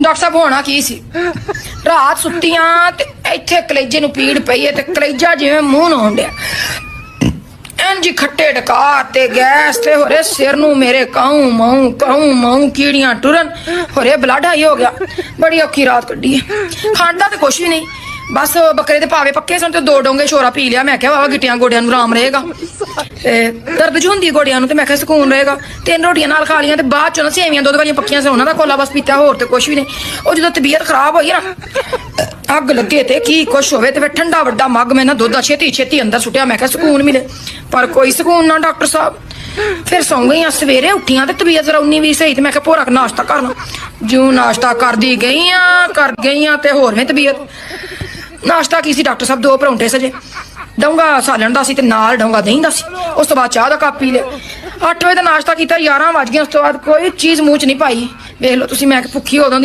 Doctor ਸਾਹਿਬ, ਹੋਣਾ ਕੀ ਸੀ? ਰਾਤ ਸੁੱਤੀਆਂ ਤੇ ਇੱਥੇ ਕਲੇਜੇ ਨੂੰ ਪੀੜ ਪਈ ਹੈ ਤੇ ਕਲੇਜਾ ਜਿਵੇਂ ਮੂੰਹ ਨੂੰ ਹੁੰਦਿਆ ਇੰਜ ਖੱਟੇ ਡਕਾ ਤੇ ਗੈਸ ਤੇ ਹੋਰੇ ਸਿਰ ਨੂੰ ਮੇਰੇ ਕਾਉ ਮਾਉ ਕਾਉ ਮਾਉ ਕੀੜੀਆਂ ਟੁਰਨ। ਹੋਰੇ ਬਲੱਡ ਹਾਈ ਹੋ ਗਿਆ। ਬੜੀ ਔਖੀ ਰਾਤ ਕੱਢੀ ਹੈ। ਖਾਂਦਾ ਤੇ ਕੁਛ ਵੀ ਨਹੀਂ। ਬਸ ਬੱਕਰੇ ਦੇ ਪਾਵੇ ਪੱਕੇ, ਸਨ ਤੇ ਦੋ ਡੋਂਗੇ ਸ਼ੋਰਾ ਪੀ ਲਿਆ। ਮੈਂ ਕਿਹਾ ਵਾਵਾ ਗਿੱਟੀਆਂ ਗੋਡਿਆਂ ਨੂੰ ਆਰਾਮ ਰਹੇਗਾ। ਤੇ ਦਰਦ ਜੂ ਹੁੰਦੀ ਗੋਡਿਆਂ ਨੂੰ ਤੇ ਮੈਂ ਕਿਹਾ, ਸਕੂਨ ਰਹੇਗਾ। ਤਿੰਨ ਰੋਟੀਆਂ ਨਾਲ ਖਾ ਲੀਆਂ ਤੇ ਬਾਅਦ ਚੋਂ ਨਾ ਸੇਵੀਆਂ, ਦੁੱਧ ਵਾਲੀਆਂ ਪੱਕੀਆਂ ਸੀ, ਉਹਨਾਂ ਦਾ ਕੋਲਾ ਬਸ ਪੀਤਾ, ਹੋਰ ਤੇ ਕੁਛ ਵੀ ਨਹੀਂ। ਉਹ ਜਦੋਂ ਤਬੀਅਤ ਖਰਾਬ ਹੋਈ ਨਾ, ਅੱਗ ਲੱਗੇ ਤੇ ਕੀ ਕੁਛ ਹੋਵੇ ਤੇ ਫਿਰ ਠੰਡਾ ਵੱਡਾ ਮੱਗ ਮੈਂ ਨਾ ਦੁੱਧ ਦਾ ਛੇਤੀ ਛੇਤੀ ਅੰਦਰ ਸੁੱਟਿਆ। ਮੈਂ ਕਿਹਾ, ਸਕੂਨ ਮਿਲੇ। ਪਰ ਕੋਈ ਸਕੂਨ ਨਾ, ਡਾਕਟਰ ਸਾਹਿਬ। ਫਿਰ ਸੌਂ ਗਈਆਂ ਸਵੇਰੇ ਉੱਠੀਆਂ ਤੇ ਤਬੀਅਤ ਜ਼ਰਾ ਉਨੀ ਵੀ ਸਹੀ ਤੇ ਮੈਂ ਕਿਹਾ, ਭੋਰਾ ਕੁ ਨਾਸ਼ਤਾ ਕਰਨਾ ਜਿਉਂ ਨਾਸ਼ਤਾ ਕਰਦੀ ਗਈਆਂ, ਕਰ ਗਈਆਂ ਤੇ ਹੋਰ ਵੀ ਤਬੀਅਤ। ਨਾਸ਼ਤਾ ਕੀ ਸੀ, ਡਾਕਟਰ ਸਾਹਿਬ ਦੋ ਪਰੌਂਠੇ ਸਜੇ। ਡੋਂਗਾ ਸਾਲਣ ਦਾ ਸੀ ਤੇ ਨਾਲ ਡੋਂਗਾ ਦਹੀਂ ਦਾ ਸੀ। ਉਸ ਤੋਂ ਬਾਅਦ ਚਾਹ ਦਾ ਕੱਪ ਪੀ ਲਿਆ। 8 ਵਜੇ ਦਾ ਨਾਸ਼ਤਾ ਕੀਤਾ 11 ਵਜ ਗਏ ਉਸ ਤੋਂ ਬਾਅਦ ਕੋਈ ਚੀਜ਼ ਮੂੰਹ ਚ ਨਹੀਂ ਪਾਈ। ਵੇਖ ਲਓ ਤੁਸੀਂ, ਮੈਂ ਕਿ ਭੁੱਖੀ ਉਦੋਂ